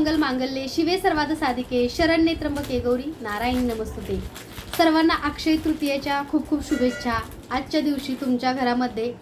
मंगल मांगल्ये शिवे सर्वाद साधिके शरण्ये त्र्यंबके गौरी नारायण नमस्तुते. सर्वांना अक्षय तृतीयेच्या खूप खूप शुभेच्छा. आजच्या दिवशी तुमच्या घरामध्ये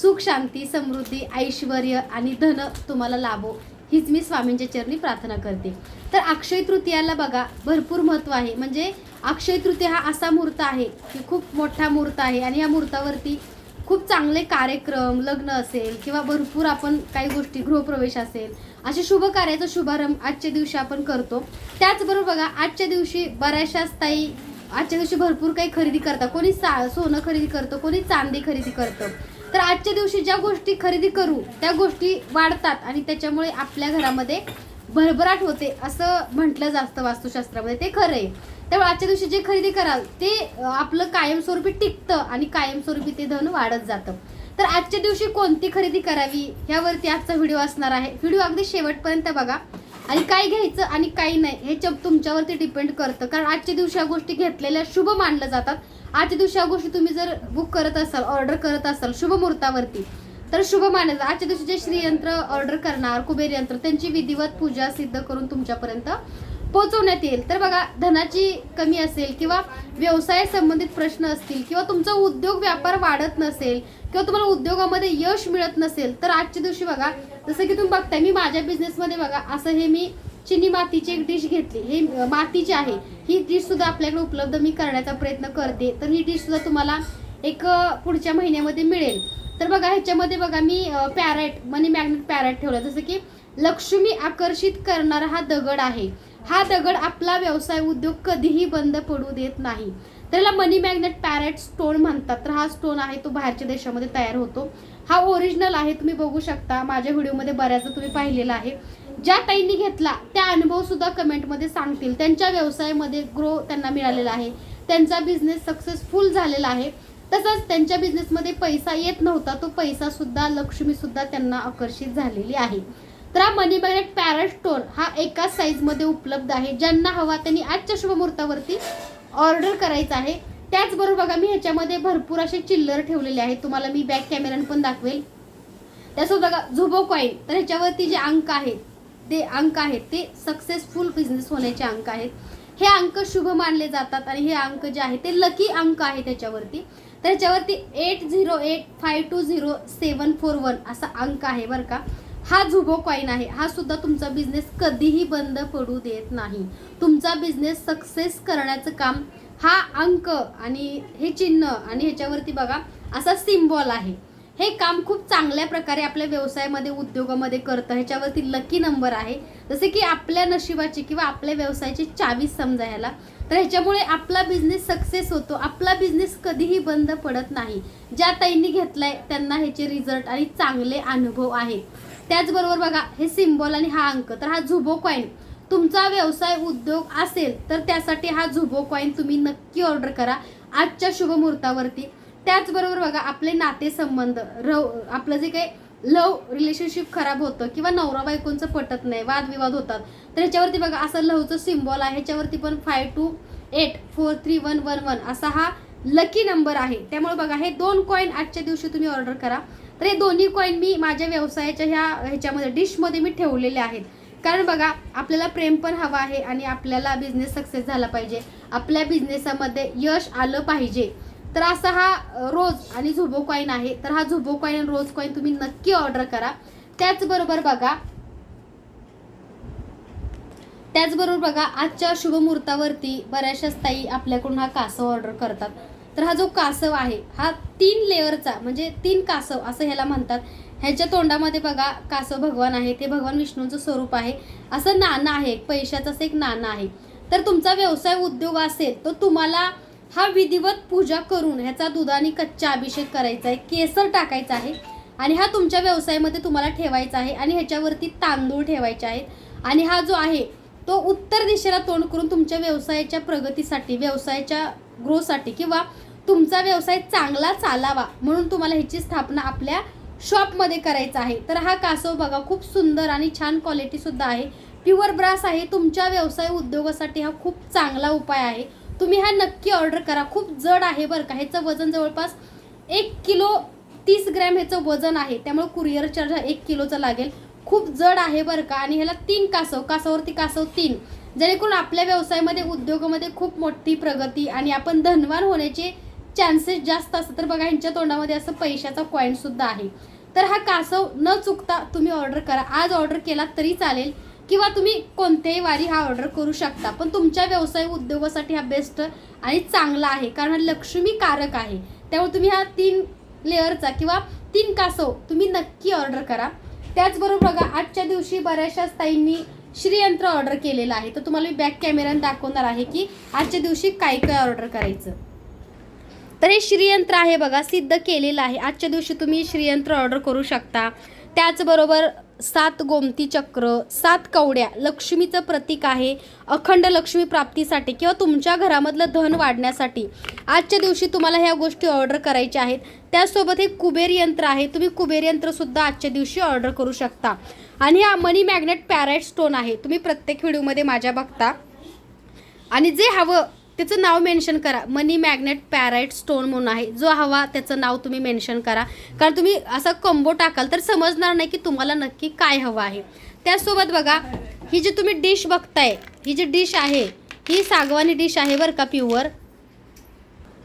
सुख शांती समृद्धी ऐश्वर आणि धन तुम्हाला लाभो हीच मी स्वामींच्या चरणी प्रार्थना करते. तर अक्षय तृतीयाला बघा भरपूर महत्त्व आहे. म्हणजे अक्षय तृतीया हा असा मुहूर्त आहे की खूप मोठा मुहूर्त आहे आणि या मुहूर्तावरती खूप चांगले कार्यक्रम लग्न असेल किंवा भरपूर आपण काही गोष्टी गृहप्रवेश असेल असे शुभ कार्याचा शुभारंभ आजच्या दिवशी आपण करतो. त्याचबरोबर बघा आजच्या दिवशी बऱ्याचशा ताई आजच्या दिवशी भरपूर काही खरेदी करतात कोणी सा सोनं खरेदी करतं कोणी चांदी खरेदी करतं. तर आजच्या दिवशी ज्या गोष्टी खरेदी करू त्या गोष्टी वाढतात आणि त्याच्यामुळे आपल्या घरामध्ये भरभराट होते असं म्हटलं जातं वास्तुशास्त्रामध्ये. ते खरं आहे. त्यामुळे आजच्या दिवशी जे खरेदी कराल ते आपलं कायमस्वरूपी टिकतं आणि कायमस्वरूपी ते धन वाढत जातं. तर आजच्या दिवशी कोणती खरेदी करावी ह्यावरती आजचा व्हिडिओ असणार आहे. व्हिडिओ अगदी शेवटपर्यंत बघा. आणि काय घ्यायचं आणि काही नाही हे च- तुमच्यावरती डिपेंड करतं. कारण आजच्या दिवशी या गोष्टी घेतलेल्या शुभ मानल्या जातात. आजच्या दिवशी या गोष्टी तुम्ही जर बुक करत असाल ऑर्डर करत असाल शुभ मुहूर्तावरती तर शुभ मानलं आजच्या दिवशी जे श्रीयंत्र ऑर्डर करणार कुबेर यंत्र त्यांची विधिवत पूजा सिद्ध करून तुमच्यापर्यंत पोहोचवण्यात येईल. तर बघा धनाची कमी असेल किंवा व्यवसाय संबंधित प्रश्न असतील किंवा तुमचा उद्योग व्यापार वाढत नसेल किंवा तुम्हाला उद्योगामध्ये यश मिळत नसेल तर आजच्या दिवशी बघा जसं की तुम्ही बघताय मी माझ्या बिझनेसमध्ये बघा असं हे मी चिनी मातीची एक डिश घेतली. हे मातीची आहे. ही डिश सुद्धा आपल्याकडे उपलब्ध मी करण्याचा प्रयत्न करते. तर ही डिश सुद्धा तुम्हाला एक पुढच्या महिन्यामध्ये मिळेल. तर बघा ह्याच्यामध्ये बघा मी पॅरेट मनी मॅग्नेट पॅरेट ठेवलं. जसं की लक्ष्मी आकर्षित करणारा हा दगड आहे. हा दगड आपला व्यवसाय उद्योग कधीही बंद पडू देत नाही. त्याला मनी मॅग्नेट पॅरेट स्टोन म्हणतात. तर हा स्टोन आहे तो बाहेरच्या देशामध्ये तयार होतो. हा ओरिजिनल आहे तुम्ही बघू शकता. माझ्या व्हिडिओमध्ये बऱ्याचदा तुम्ही पाहिलेला आहे. ज्या ताईंनी घेतला त्या अनुभव सुद्धा कमेंटमध्ये सांगतील. त्यांच्या व्यवसायामध्ये ग्रो त्यांना मिळालेला आहे. त्यांचा बिझनेस सक्सेसफुल झालेला आहे. तसंच त्यांच्या बिझनेसमध्ये पैसा येत नव्हता. तो पैसा सुद्धा लक्ष्मी सुद्धा त्यांना आकर्षित झालेली आहे. तर हा मनी मॅग्नेट पॅरेट स्टोन हा एकाच साईजमध्ये उपलब्ध आहे. ज्यांना हवा त्यांनी आजच्या शुभमुहूर्तावरती ऑर्डर करायचा आहे. त्याचबरोबर बघा मी ह्याच्यामध्ये भरपूर असे चिल्लर ठेवलेले आहेत. तुम्हाला मी बॅक कॅमेऱ्यानं पण दाखवेल. त्यासोबत बघा झुबो कॉईन तर ह्याच्यावरती जे अंक आहेत ते अंक आहेत ते सक्सेसफुल बिझनेस होण्याचे अंक आहेत. हे अंक शुभ मानले जातात आणि हे अंक जे आहे ते लकी अंक आहे त्याच्यावरती. तर ह्याच्यावरती eight zero eight five two zero seven four one असा अंक आहे बरं का. हा झुबो कॉईन आहे. हा सुद्धा तुमचा बिझनेस कधीही बंद पडू देत नाही. तुमचा बिझनेस सक्सेस करण्याचं काम हा अंक आणि हे चिन्ह आणि ह्याच्यावरती बघा असा सिम्बॉल आहे. हे काम खूप चांगल्या प्रकारे आपल्या व्यवसायामध्ये उद्योगामध्ये करतं. ह्याच्यावरती लकी नंबर आहे. जसे की आपल्या नशिबाची किंवा आपल्या व्यवसायाची चावी समजा ह्याला तर ह्याच्यामुळे आपला बिझनेस सक्सेस होतो. आपला बिझनेस कधीही बंद पडत नाही. ज्या ताईंनी घेतलाय त्यांना ह्याचे रिझल्ट आणि चांगले अनुभव आहेत त्याचबरोबर बघा हे सिम्बॉल आणि हा अंक तर हा झुबो कॉईन तुमचा व्यवसाय उद्योग असेल तर त्यासाठी हा झुबो कॉईन तुम्ही नक्की ऑर्डर करा आजच्या शुभ मुहूर्तावरती. त्याचबरोबर बघा आपले नातेसंबंध रव आपलं जे काही लव रिलेशनशिप खराब होतं किंवा नवरा बायकोंचं पटत नाही वादविवाद होतात तर ह्याच्यावरती बघा असं लवचं सिम्बॉल आहे ह्याच्यावरती पण five two eight four three one one one असा हा लकी नंबर आहे. त्यामुळे बघा हे दोन कॉईन आजच्या दिवशी तुम्ही ऑर्डर करा. तर हे दोन्ही कॉईन मी माझ्या व्यवसायाच्या ह्या ह्याच्यामध्ये डिशमध्ये मी ठेवलेले आहेत. कारण बघा आपल्याला प्रेम पण हवं आहे आणि आपल्याला बिझनेस सक्सेस झाला पाहिजे. आपल्या बिझनेसामध्ये यश आलं पाहिजे. तर असा हा रोज आणि झुबो कॉईन आहे. तर हा झुबो कॉईन रोज कॉईन तुम्ही नक्की ऑर्डर करा. त्याचबरोबर बघा त्याचबरोबर बघा आजच्या शुभ मुहूर्तावरती बऱ्याचशा ताई आपल्याकडून हा कासव ऑर्डर करतात. तर हा जो कासव आहे हा तीन लेअरचा म्हणजे तीन कासव असं ह्याला म्हणतात. ह्याच्या तोंडामध्ये बघा कासव भगवान आहे ते भगवान विष्णूंचं स्वरूप आहे. असं नाणं आहे पैशाचं असं एक नाणं आहे. तर तुमचा व्यवसाय उद्योग असेल तर तुम्हाला हा विधिवत पूजा करून ह्याचा दुधाने कच्चा अभिषेक करायचा आहे केसर टाकायचा आहे. आणि हा तुमच्या व्यवसायामध्ये तुम्हाला ठेवायचा आहे आणि ह्याच्यावरती तांदूळ ठेवायचे आहेत. आणि हा जो आहे तो उत्तर दिशेला तोंड करून तुमच्या व्यवसायाच्या प्रगतीसाठी व्यवसायाच्या ग्रोसाठी किंवा तुमचा व्यवसाय चांगला चालावा म्हणून तुम्हाला ह्याची स्थापना आपल्या शॉपमध्ये करायचा आहे. तर हा कासव बघा खूप सुंदर आणि छान क्वालिटीसुद्धा आहे. प्युअर ब्रास आहे तुमच्या व्यवसाय उद्योगासाठी हा खूप चांगला उपाय आहे. तुम्ही हा नक्की ऑर्डर करा. खूप जड आहे बरं का ह्याचं वजन जवळपास एक किलो तीस ग्रॅम ह्याचं वजन आहे. त्यामुळे कुरिअर चार्ज हा एक किलोचा लागेल. खूप जड आहे बरं का आणि ह्याला तीन कासव कासावरती कासव तीन. जेणेकरून आपल्या व्यवसायामध्ये उद्योगामध्ये खूप मोठी प्रगती आणि आपण धनवान होण्याचे चान्सेस जास्त असतात. तर बघा ह्यांच्या तोंडामध्ये असं पैशाचा कॉईन सुद्धा आहे. तर हा कासव न चुकता तुम्ही ऑर्डर करा. आज ऑर्डर केला तरी चालेल. किंवा तुम्ही कोणत्याही वारी हा ऑर्डर करू शकता. पण तुमच्या व्यवसाय उद्योगासाठी हा बेस्ट आणि चांगला आहे. कारण हा लक्ष्मीकारक आहे. त्यामुळे तुम्ही हा तीन लेअरचा किंवा तीन कासव तुम्ही नक्की ऑर्डर करा. त्याचबरोबर बघा आजच्या दिवशी बऱ्याचशा ताईंनी श्रीयंत्र ऑर्डर केलेलं आहे. तर तुम्हाला मी बॅक कॅमेऱ्याने दाखवणार आहे की आजच्या दिवशी काय काय ऑर्डर करायचं. तर हे श्रीयंत्र आहे बघा सिद्ध केलेलं आहे. आजच्या दिवशी तुम्ही श्रीयंत्र ऑर्डर करू शकता. त्याचबरोबर सात गोमती चक्र सात कवड्या लक्ष्मीचं प्रतीक आहे. अखंड लक्ष्मी प्राप्तीसाठी किंवा तुमच्या घरामधलं धन वाढण्यासाठी. आजच्या दिवशी तुम्हाला ह्या गोष्टी ऑर्डर करायच्या आहेत. त्यासोबत हे कुबेर यंत्र आहे. तुम्ही कुबेर यंत्रसुद्धा आजच्या दिवशी ऑर्डर करू शकता. आणि हा मनी मॅग्नेट पॅराईट स्टोन आहे. तुम्ही प्रत्येक व्हिडिओमध्ये माझ्या बघता. आणि जे हवं त्याचं नाव मेन्शन करा. मनी मॅग्नेट पॅराईट स्टोन म्हणून आहे. जो हवा त्याचं नाव तुम्ही मेन्शन करा. कारण तुम्ही असा कंबो टाकाल तर समजणार नाही की तुम्हाला नक्की काय हवं आहे. त्यासोबत बघा ही जी तुम्ही डिश बघताय ही जी डिश आहे ही सागवानी डिश आहे बरं का प्युअर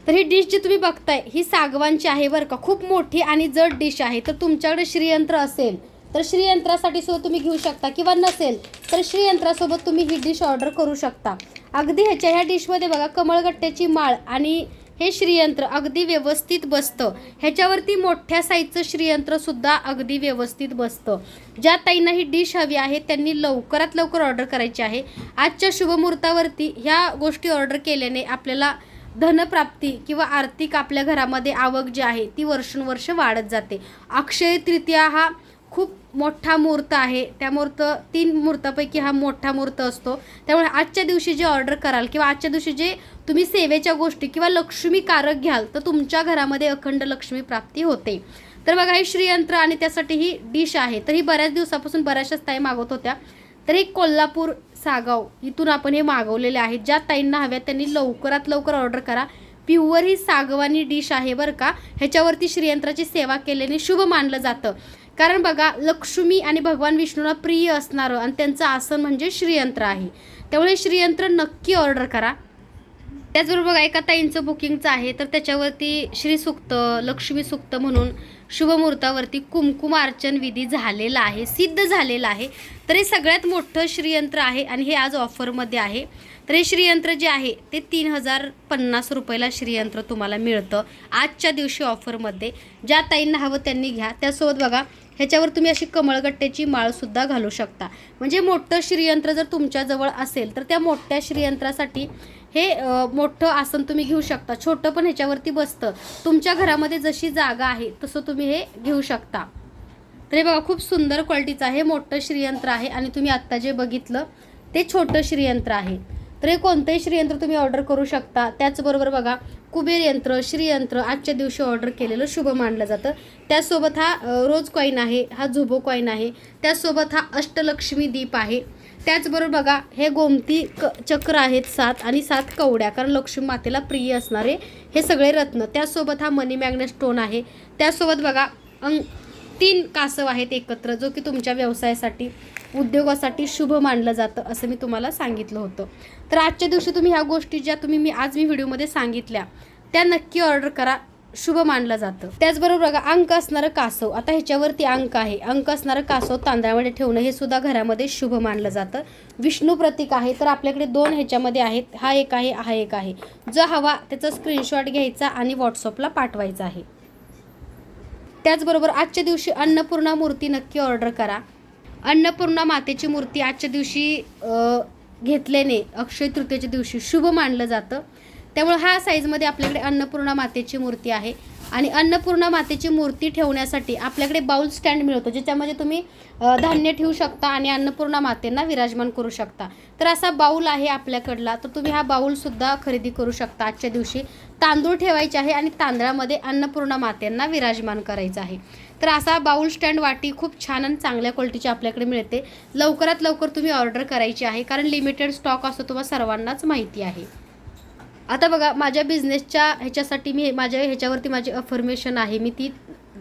तर ही डिश जी तुम्ही बघताय ही सागवानची आहे बरं का? खूप मोठी आणि जड डिश आहे. तर तुमच्याकडे श्रीयंत्र असेल तर श्रीयंत्रासाठी सुद्धा तुम्ही घेऊ शकता. किंवा नसेल तर श्रीयंत्रासोबत तुम्ही ही डिश ऑर्डर करू शकता. अगदी ह्याच्या ह्या डिशमध्ये बघा कमळगट्ट्याची माळ आणि हे श्रीयंत्र अगदी व्यवस्थित बसतं. ह्याच्यावरती मोठ्या साईजचं श्रीयंत्रसुद्धा अगदी व्यवस्थित बसतं. ज्या ताईंना ही डिश हवी आहे त्यांनी लवकरात लवकर ऑर्डर करायची आहे. आजच्या शुभमुहूर्तावरती ह्या गोष्टी ऑर्डर केल्याने आपल्याला धनप्राप्ती किंवा आर्थिक आपल्या घरामध्ये आवक जी आहे ती वर्षानुवर्ष वाढत जाते. अक्षय तृतीया हा खूप मोठा मुहूर्त आहे. त्या मुहूर्त तीन मुहूर्तापैकी हा मोठा मुहूर्त असतो. त्यामुळे आजच्या दिवशी जे ऑर्डर कराल किंवा आजच्या दिवशी जे तुम्ही सेवेच्या गोष्टी किंवा लक्ष्मीकारक घ्याल तर तुमच्या घरामध्ये अखंड लक्ष्मी प्राप्ती होते. तर बघा हे श्रीयंत्र आणि त्यासाठी ही डिश आहे. तर ही बऱ्याच दिवसापासून बऱ्याचशाच ताई मागवत होत्या. तर हे कोल्हापूर सागाव इथून आपण हे मागवलेले आहेत. ज्या ताईंना हव्या त्यांनी लवकरात लवकर ऑर्डर करा. प्युअर ही सागवानी डिश आहे बरं का. ह्याच्यावरती श्रीयंत्राची सेवा केल्याने शुभ मानलं जातं. कारण बघा लक्ष्मी आणि भगवान विष्णूला प्रिय असणारं आणि त्यांचं आसन म्हणजे श्रीयंत्र आहे. त्यामुळे श्रीयंत्र नक्की ऑर्डर करा. त्याचबरोबर बघा एका ताईंचं बुकिंगचं आहे तर त्याच्यावरती श्री सुक्त लक्ष्मी सुक्त म्हणून शुभमुहूर्तावरती कुमकुम अर्चन विधी झालेला आहे सिद्ध झालेला आहे. तर हे सगळ्यात मोठं श्रीयंत्र आहे आणि हे आज ऑफरमध्ये आहे. तर हे श्रीयंत्र जे आहे ते तीन हजार पन्नास रुपयाला श्रीयंत्र तुम्हाला मिळतं. आजच्या दिवशी ऑफरमध्ये ज्या ताईंना हवं त्यांनी घ्या. त्यासोबत बघा ह्याच्यावर तुम्ही अशी कमळगट्ट्याची माळसुद्धा घालू शकता. म्हणजे मोठं श्रीयंत्र जर तुमच्याजवळ असेल तर त्या मोठ्या श्रीयंत्रासाठी हे मोठं आसन तुम्ही घेऊ शकता. छोटं पण ह्याच्यावरती बसतं. तुमच्या घरामध्ये जशी जागा आहे तसं तुम्ही हे घेऊ शकता. तर हे बघा खूप सुंदर क्वालिटीचं आहे मोठं श्रीयंत्र आहे आणि तुम्ही आत्ता जे बघितलं ते छोटं श्रीयंत्र आहे. तर हे कोणतंही श्रीयंत्र तुम्ही ऑर्डर करू शकता. त्याचबरोबर बघा कुबेर यंत्र श्रीयंत्र आजच्या दिवशी ऑर्डर केलेलं शुभ मानलं जातं. त्यासोबत हा रोज कॉईन आहे हा झुबो कॉईन आहे. त्यासोबत हा अष्टलक्ष्मी दीप आहे. त्याचबरोबर बघा हे गोमती क चक्र आहेत सात आणि सात कवड्या कारण लक्ष्मी मातेला प्रिय असणारे हे सगळे रत्न. त्यासोबत हा मनी मॅग्नेट स्टोन आहे. त्यासोबत बघा अंग तीन कासव आहेत एकत्र जो की तुमच्या व्यवसायासाठी उद्योगासाठी शुभ मानलं जातं असं मी तुम्हाला सांगितलं होतं. तर आजच्या दिवशी तुम्ही ह्या गोष्टी ज्या तुम्ही मी आज मी व्हिडिओमध्ये सांगितल्या त्या नक्की ऑर्डर करा शुभ मानलं जातं. त्याचबरोबर बघा अंक असणारं कासव आता ह्याच्यावरती अंक आहे. अंक असणारं कासव तांदळामध्ये ठेवणं हे सुद्धा घरामध्ये शुभ मानलं जातं. विष्णू प्रतीक आहे तर आपल्याकडे दोन ह्याच्यामध्ये आहेत हा एक आहे हा एक आहे. जो हवा त्याचा स्क्रीनशॉट घ्यायचा आणि व्हॉट्सअपला पाठवायचा आहे. त्याचबरोबर आजच्या दिवशी अन्नपूर्णा मूर्ती नक्की ऑर्डर करा. अन्नपूर्णा मातेची मूर्ती आजच्या दिवशी घेतल्याने अक्षय तृतीयेच्या दिवशी शुभ मानलं जातं. त्यामुळे हा साईजमध्ये आपल्याकडे अन्नपूर्णा मातेची मूर्ती आहे. आणि अन्नपूर्णा मातेची मूर्ती ठेवण्यासाठी आपल्याकडे बाउल स्टँड मिळतो ज्याच्यामध्ये तुम्ही धान्य ठेवू शकता आणि अन्नपूर्णा मातेंना विराजमान करू शकता. तर असा बाऊल आहे आपल्याकडला तर तुम्ही हा बाऊलसुद्धा खरेदी करू शकता आजच्या दिवशी. तांदूळ ठेवायचे आहे आणि तांदळामध्ये अन्नपूर्णा मातेंना विराजमान करायचं आहे. तर असा बाउल स्टँड वाटी खूप छान आणि चांगल्या क्वालिटीची आपल्याकडे मिळते. लवकरात लवकर तुम्ही ऑर्डर करायची आहे कारण लिमिटेड स्टॉक असतो तुम्हाला सर्वांनाच माहिती आहे. आता बघा माझ्या बिझनेसच्या ह्याच्यासाठी मी माझ्या ह्याच्यावरती माझी अफर्मेशन आहे. मी ती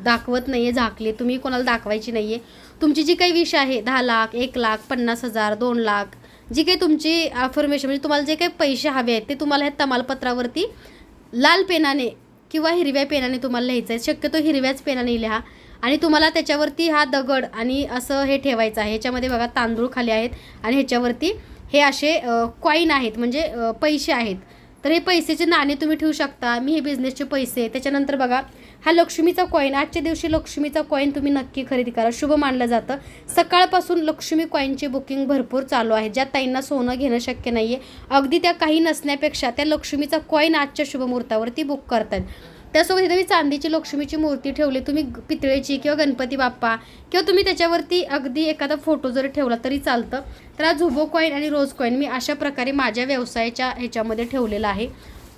दाखवत नाही आहे झाकली तुम्ही कोणाला दाखवायची नाही आहे तुमची जी काही विष आहे दहा लाख एक लाख पन्नास हजार दोन लाख जी काही तुमची अफर्मेशन म्हणजे तुम्हाला जे काही पैसे हवे आहेत ते तुम्हाला ह्या तमालपत्रावरती लाल पेनाने किंवा हिरव्या पेनाने तुम्हाला लिहायचं आहे. शक्यतो हिरव्याच पेनाने लिहा. आणि तुम्हाला त्याच्यावरती हा दगड आणि असं हे ठेवायचं आहे. ह्याच्यामध्ये बघा तांदूळ खाली आहेत आणि ह्याच्यावरती हे असे कॉईन आहेत. म्हणजे पैसे आहेत. तर हे पैसेचे नाणे तुम्ही ठेवू शकता. मी हे बिझनेसचे पैसे त्याच्यानंतर बघा हा लक्ष्मीचा कॉईन आजच्या दिवशी लक्ष्मीचा कॉईन तुम्ही नक्की खरेदी करा. शुभ मानलं जातं. सकाळपासून लक्ष्मी कॉईनची बुकिंग भरपूर चालू आहे. ज्या ताईंना सोनं घेणं शक्य नाही आहे अगदी त्या काही नसण्यापेक्षा त्या लक्ष्मीचा कॉईन आजच्या शुभमुहूर्तावरती बुक करतात त्यासोबत इथं मी चांदीची लक्ष्मीची मूर्ती ठेवली. तुम्ही पितळेची किंवा गणपती बाप्पा किंवा तुम्ही त्याच्यावरती अगदी एखादा फोटो जरी ठेवला तरी चालतं. तर हा झुबो कॉईन आणि रोज कॉईन मी अशा प्रकारे माझ्या व्यवसायाच्या ह्याच्यामध्ये ठेवलेला आहे.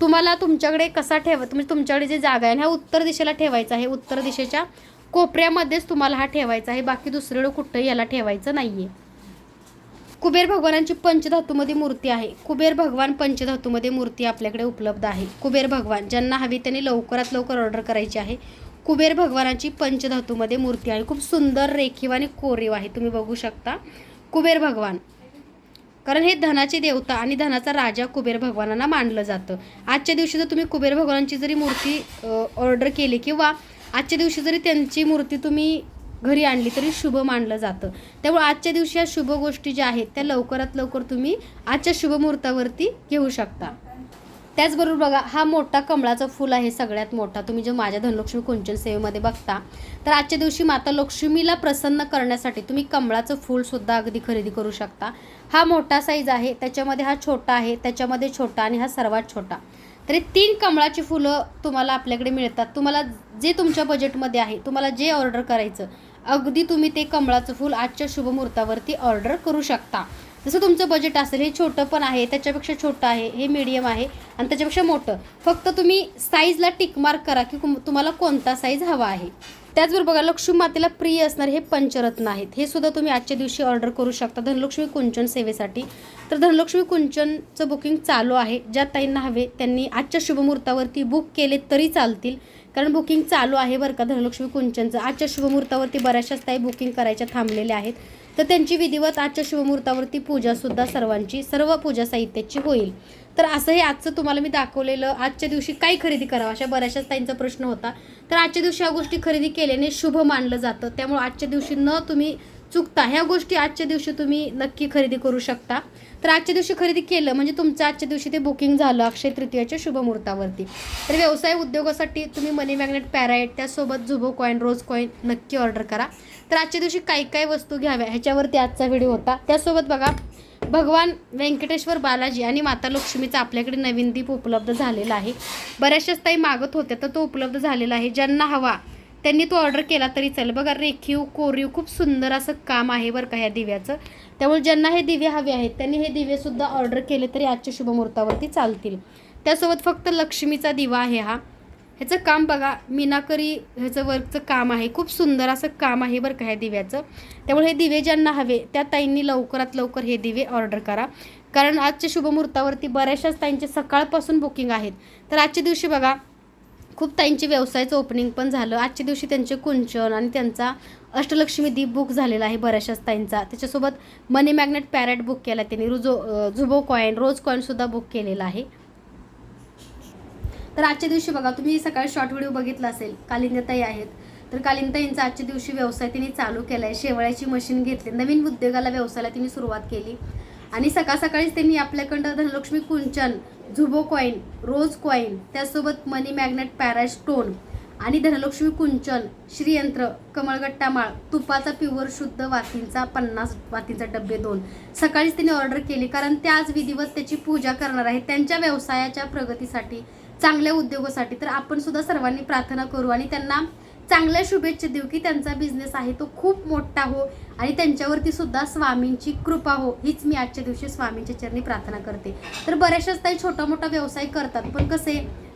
तुम्हाला तुमच्याकडे कसा ठेवा म्हणजे तुमच्याकडे जे जागा आहे ह्या हा उत्तर दिशेला ठेवायचा आहे. उत्तर दिशेच्या कोपऱ्यामध्येच तुम्हाला हा ठेवायचा आहे. बाकी दुसरीकडे कुठंही याला ठेवायचं नाही आहे कुबेर भगवानांची पंचधातूमध्ये मूर्ती आहे. कुबेर भगवान पंचधातूमध्ये मूर्ती आपल्याकडे उपलब्ध आहे. कुबेर भगवान ज्यांना हवी त्यांनी लवकरात लवकर ऑर्डर करायची आहे. कुबेर भगवानाची पंचधातूमध्ये मूर्ती आहे. खूप सुंदर रेखीव आणि कोरीव आहे. तुम्ही बघू शकता. कुबेर भगवान. कारण हे धनाची देवता आणि धनाचा राजा कुबेर भगवानांना मानलं जातं. आजच्या दिवशी जर तुम्ही कुबेर भगवानांची जरी मूर्ती ऑर्डर केली किंवा आजच्या दिवशी जरी त्यांची मूर्ती तुम्ही घरी आणली तरी शुभ मानलं जातं. त्यामुळे आजच्या दिवशी या शुभ गोष्टी ज्या आहेत त्या लवकरात लवकर तुम्ही आजच्या शुभ मुहूर्तावरती घेऊ शकता. त्याचबरोबर बघा हा मोठा कमळाचं फूल आहे सगळ्यात मोठा. तुम्ही जो माझ्या धनलक्ष्मी कुंचन सेवेमध्ये बघता तर आजच्या दिवशी माता लक्ष्मीला प्रसन्न करण्यासाठी तुम्ही कमळाचं फूलसुद्धा अगदी खरेदी करू शकता. हा मोठा साईज आहे त्याच्यामध्ये हा छोटा आहे त्याच्यामध्ये छोटा आणि हा सर्वात छोटा. तरी तीन कमळाची फुलं तुम्हाला आपल्याकडे मिळतात. तुम्हाला जे तुमच्या बजेटमध्ये आहे तुम्हाला जे ऑर्डर करायचं अगदी तुम्ही ते कमळाचं फूल आजच्या शुभमुहूर्तावरती ऑर्डर करू शकता. जसं तुमचं बजेट असेल हे छोटं पण आहे त्याच्यापेक्षा छोटं आहे हे मीडियम आहे आणि त्याच्यापेक्षा मोठं. फक्त तुम्ही साईजला टिक मार्क करा की तुम्हाला कोणता साईज हवा आहे. त्याचबरोबर बघा लक्ष्मी मातेला प्रिय असणारे हे पंचरत्न आहेत. हे सुद्धा तुम्ही आजच्या दिवशी ऑर्डर करू शकता. धनलक्ष्मी कुंचन सेवेसाठी. तर धनलक्ष्मी कुंचनचं बुकिंग चालू आहे. ज्या ताईंना हवे त्यांनी आजच्या शुभमुहूर्तावरती बुक केले तरी चालतील. कारण बुकिंग चालू आहे बरं का धनलक्ष्मी कुंचनचं. आजच्या शुभमुहूर्तावरती बऱ्याचशाच ताई बुकिंग करायच्या थांबलेल्या आहेत. तर त्यांची विधिवत आजच्या शुभमुहूर्तावरती पूजासुद्धा सर्वांची सर्व पूजा साहित्याची होईल. तर असं हे आजचं तुम्हाला मी दाखवलेलं आजच्या दिवशी काय खरेदी करावं अशा बऱ्याचशाच ताईंचा प्रश्न होता. तर आजच्या दिवशी ह्या गोष्टी खरेदी केल्याने शुभ मानलं जातं. त्यामुळे आजच्या दिवशी न तुम्ही चुकता. ह्या गोष्टी आजच्या दिवशी तुम्ही नक्की खरेदी करू शकता. तर आजच्या दिवशी खरेदी केलं म्हणजे तुमचं आजच्या दिवशी ते बुकिंग झालं अक्षय तृतीयाच्या शुभमुहूर्तावरती तर व्यवसाय उद्योगासाठी तुम्ही मनी मॅग्नेट पॅराईट त्यासोबत झुबो कॉईन रोज कॉईन नक्की ऑर्डर करा. तर आजच्या दिवशी काय काय वस्तू घ्याव्या. ह्याच्यावरती आजचा व्हिडिओ होता. त्यासोबत बघा भगवान व्यंकटेश्वर बालाजी आणि माता लक्ष्मीचा आपल्याकडे नवीन दीप उपलब्ध झालेला आहे. बऱ्याचशाच ताई मागत होत्या तर तो उपलब्ध झालेला आहे. ज्यांना हवा त्यांनी तो ऑर्डर केला तरी चालेल. बघा रेखीव कोरीव खूप सुंदर असं काम आहे बरं का ह्या दिव्याचं. त्यामुळे ज्यांना हे दिवे हवे आहेत त्यांनी हे दिवेसुद्धा ऑर्डर केले तरी आजच्या शुभमुहूर्तावरती चालतील. त्यासोबत फक्त लक्ष्मीचा दिवा आहे हा. ह्याचं काम बघा मीनाकरी ह्याचं वर्कचं काम आहे. खूप सुंदर असं काम आहे बरं का ह्या दिव्याचं. त्यामुळे हे दिवे ज्यांना हवे त्या ताईंनी लवकरात लवकर हे दिवे ऑर्डर करा. कारण आजच्या शुभमुहूर्तावरती बऱ्याचशाच ताईंचे सकाळपासून बुकिंग आहेत. तर आजच्या दिवशी बघा खूप ताईंची व्यवसायाचं ओपनिंग पण झालं. आजच्या दिवशी त्यांचे कुंचन आणि त्यांचा अष्टलक्ष्मी दीप बुक झालेला आहे बऱ्याचशाच ताईंचा. त्याच्यासोबत मनी मॅग्नेट पॅरेट बुक केला त्यांनी. रुजो झुबो कॉईन रोज कॉईनसुद्धा बुक केलेला आहे. तर आजच्या दिवशी बघा तुम्ही सकाळी शॉर्ट व्हिडिओ बघितला असेल. कालिंदताई आहेत. तर कालिंदताईंचा आजच्या दिवशी व्यवसाय तिने चालू केला आहे शेवळ्याची मशीन घेतली. नवीन उद्योगाला व्यवसायाला तिने सुरुवात केली. आणि सकाळ सकाळीच त्यांनी आपल्याकडं धनलक्ष्मी कुंचन झुबो कॉईन रोज कॉईन त्यासोबत मनी मॅग्नेट पॅरा स्टोन आणि धनलक्ष्मी कुंचन श्रीयंत्र कमळगट्टा माळ तुपाचा प्युअर शुद्ध वातींचा पन्नास वातींचा डबे दोन. सकाळीच त्यांनी ऑर्डर केली कारण ते आज विधिवत त्याची पूजा करणार आहे त्यांच्या व्यवसायाच्या प्रगतीसाठी चांगल्या उद्योगासाठी तर आपण सुद्धा सर्वांनी प्रार्थना करू आणि त्यांना चांगल्या शुभेच्छा देऊ की त्यांचा बिझनेस आहे तो खूप मोठा हो. आणि त्यांच्यावरती सुद्धा स्वामींची कृपा हो. हीच मी आजच्या दिवशी स्वामींच्या चरणी प्रार्थना करते. तर बऱ्याचशाच ताई छोटा मोठा व्यवसाय करतात पण कसे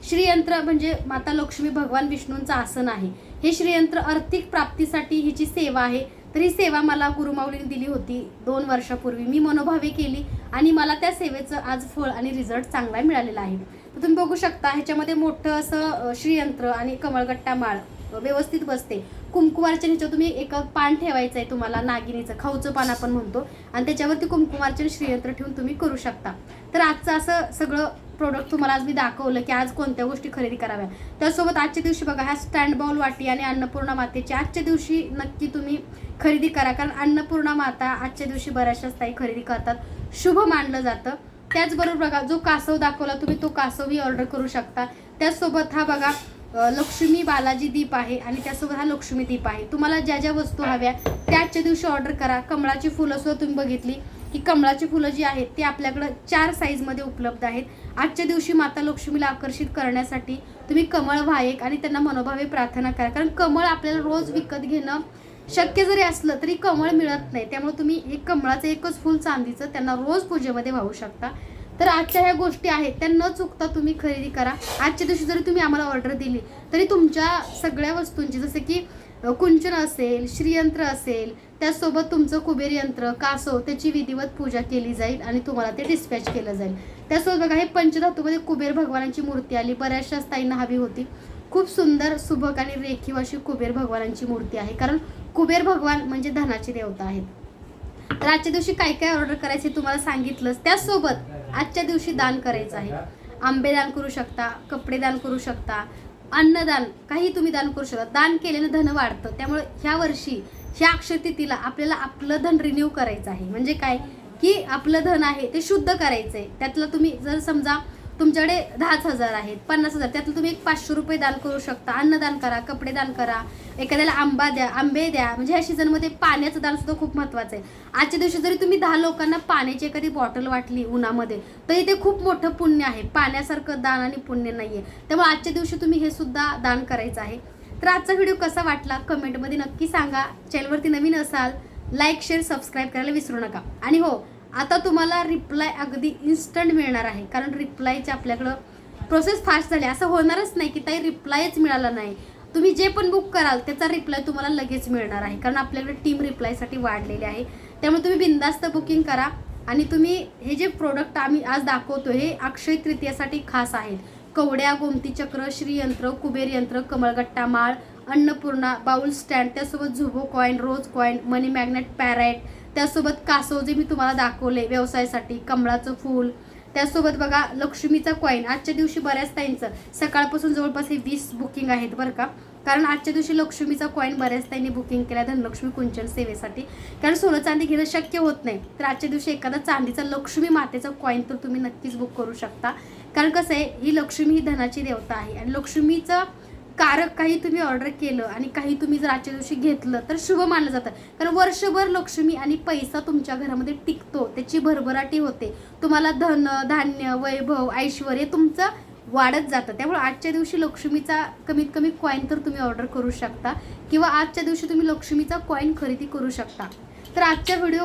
श्रीयंत्र म्हणजे माता लक्ष्मी भगवान विष्णूंचं आसन आहे. हे श्रीयंत्र आर्थिक प्राप्तीसाठी हिची सेवा आहे. तर ही सेवा मला गुरुमाऊलीने दिली होती दोन वर्षापूर्वी. मी मनोभावे केली आणि मला त्या सेवेचं आज फळ आणि रिझल्ट चांगला मिळालेला आहे. तर तुम्ही बघू शकता ह्याच्यामध्ये मोठं असं श्रीयंत्र आणि कमळगट्टा माळ. व्यवस्थित बसते. कुंकुमार्चन ह्याच्यावर तुम्ही एक पान ठेवायचं आहे तुम्हाला नागिनीचं खाऊचं पान आपण म्हणतो. आणि त्याच्यावरती कुंकुमार्चन श्रीयंत्र ठेवून तुम्ही करू शकता. तर आजचं असं सगळं प्रोडक्ट तुम्हाला आज मी दाखवलं की आज कोणत्या गोष्टी खरेदी कराव्या. त्यासोबत आजच्या दिवशी बघा ह्या स्टँड बाउल वाटी आणि अन्नपूर्णा मातेची आजच्या दिवशी नक्की तुम्ही खरेदी करा. कारण अन्नपूर्णा माता आजच्या दिवशी बऱ्याचशा ताई खरेदी करतात. शुभ मानलं जातं. त्याचबरोबर बघा जो कासव दाखवला तुम्ही तो कासवही ऑर्डर करू शकता. त्याचसोबत हा बघा लक्ष्मी बालाजी दीप आहे आणि त्यासोबत हा लक्ष्मी दीप आहे. तुम्हाला ज्या ज्या वस्तू हव्या त्या आजच्या दिवशी ऑर्डर करा. कमळाची फुलं सुद्धा तुम्ही बघितली की कमळाची फुलं जी आहेत ती आपल्याकडं चार साईजमध्ये उपलब्ध आहेत. आजच्या दिवशी माता लक्ष्मीला आकर्षित करण्यासाठी तुम्ही कमळ व्हायक आणि त्यांना मनोभावे प्रार्थना करा. कारण कमळ आपल्याला रोज विकत घेणं शक्य जरी असलं तरी कमळ मिळत नाही. त्यामुळे तुम्ही एक कमळाचं एकच फुल चांदीचं त्यांना रोज पूजेमध्ये वाहू शकता. तर आजच्या ह्या गोष्टी आहेत त्या न चुकता तुम्ही खरेदी करा. आजच्या दिवशी जरी तुम्ही आम्हाला ऑर्डर दिली तरी तुमच्या सगळ्या वस्तूंची जसं की कुंचन असेल श्रीयंत्र असेल त्यासोबत तुमचं कुबेर यंत्र कासव त्याची विधिवत पूजा केली जाईल आणि तुम्हाला ते डिस्पॅच केलं जाईल. त्यासोबत बघा हे पंचधातूमध्ये कुबेर भगवानांची मूर्ती आली. बऱ्याचशा स्थायींना हवी होती. खूप सुंदर सुबक आणि रेखीव अशी कुबेर भगवानांची मूर्ती आहे. कारण कुबेर भगवान म्हणजे धनाची देवता आहेत. तर आजच्या दिवशी काय काय ऑर्डर करायचे तुम्हाला सांगितलंच त्याचसोबत आजच्या दिवशी दान करायचं आहे. आंबे दान करू शकता कपडे दान करू शकता अन्नदान काही तुम्ही दान करू शकता. दान केल्यानं धन वाढतं. त्यामुळे ह्या वर्षी ह्या अक्षतिथीला आपल्याला आपलं धन रिन्यू करायचं आहे. म्हणजे काय? की आपलं धन आहे ते शुद्ध करायचं आहे त्यातलं तुम्ही जर समजा तुमच्याकडे दहाच हजार आहेत पन्नास हजार. त्यातलं तुम्ही एक पाचशे रुपये दान करू शकता. अन्नदान करा कपडे दान करा एखाद्याला आंबा द्या आंबे द्या. म्हणजे ह्या सीझनमध्ये पाण्याचं दान सुद्धा खूप महत्त्वाचं आहे. आजच्या दिवशी जरी तुम्ही दहा लोकांना पाण्याची एखादी बॉटल वाटली उन्हामध्ये तरी ते खूप मोठं पुण्य आहे. पाण्यासारखं दान आणि पुण्य नाही आहे त्यामुळे आजच्या दिवशी तुम्ही हे सुद्धा दान करायचं आहे. तर आजचा व्हिडिओ कसा वाटला कमेंटमध्ये नक्की सांगा. चॅनलवरती नवीन असाल लाईक शेअर सबस्क्राईब करायला विसरू नका. आणि हो आता तुम्हाला रिप्लाय अगदी इन्स्टंट मिळणार आहे. कारण रिप्लायचे आपल्याकडं प्रोसेस फास्ट झाली. असं होणारच नाही की ताई रिप्लायच मिळाला नाही. तुम्ही जे पण बुक कराल त्याचा रिप्लाय तुम्हाला लगेच मिळणार आहे. कारण आपल्याकडे टीम रिप्लायसाठी वाढलेली आहे. त्यामुळे तुम्ही बिंदास्त बुकिंग करा आणि तुम्ही हे जे प्रोडक्ट आम्ही आज दाखवतो हे अक्षय तृतीयासाठी खास आहेत. कवड्या गोमती चक्र श्रीयंत्र कुबेर यंत्र कमळगट्टा माळ अन्नपूर्णा बाउल स्टँड त्यासोबत झुबो coin rose coin money magnet pyrite त्यासोबत कासव जे मी तुम्हाला दाखवले व्यवसायासाठी कमळाचं फूल त्यासोबत बघा लक्ष्मीचा कॉईन आजच्या दिवशी बऱ्याच ताईंचं. सकाळपासून जवळपास हे वीस बुकिंग आहेत बरं का. कारण आजच्या दिवशी लक्ष्मीचा कॉईन बऱ्याच ताईंनी बुकिंग केला धनलक्ष्मी कुंचन सेवेसाठी. कारण सोनं चांदी घेणं शक्य होत नाही. तर आजच्या दिवशी एखादा चांदीचा लक्ष्मी मातेचा कॉईन तर तुम्ही नक्कीच बुक करू शकता. कारण कसं आहे ही लक्ष्मी ही धनाची देवता आहे. आणि लक्ष्मीचं कारक काही तुम्ही ऑर्डर केलं आणि काही तुम्ही जर आजच्या दिवशी घेतलं तर शुभ मानलं जातं. कारण वर्षभर लक्ष्मी आणि पैसा तुमच्या घरामध्ये टिकतो त्याची भरभराटी होते. तुम्हाला धन धान्य वैभव ऐश्वर हे तुमचं वाढत जातं. त्यामुळे आजच्या दिवशी लक्ष्मीचा कमीत कमी कॉईन तर तुम्ही ऑर्डर करू शकता. किंवा आजच्या दिवशी तुम्ही लक्ष्मीचा कॉईन खरेदी करू शकता. तर आजचा व्हिडिओ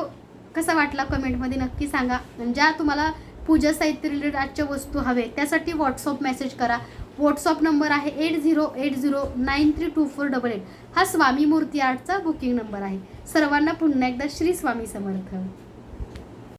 कसा वाटला कमेंटमध्ये नक्की सांगा. ज्या तुम्हाला पूजा साहित्य रिलेटेड आजच्या वस्तू हवे त्यासाठी व्हॉट्सअप मेसेज करा. व्हॉट्सअप नंबर आहे eight zero eight zero nine three two four double eight हा स्वामी मूर्ती आर्टचा बुकिंग नंबर आहे. सर्वांना पुन्हा एकदा श्री स्वामी समर्थ.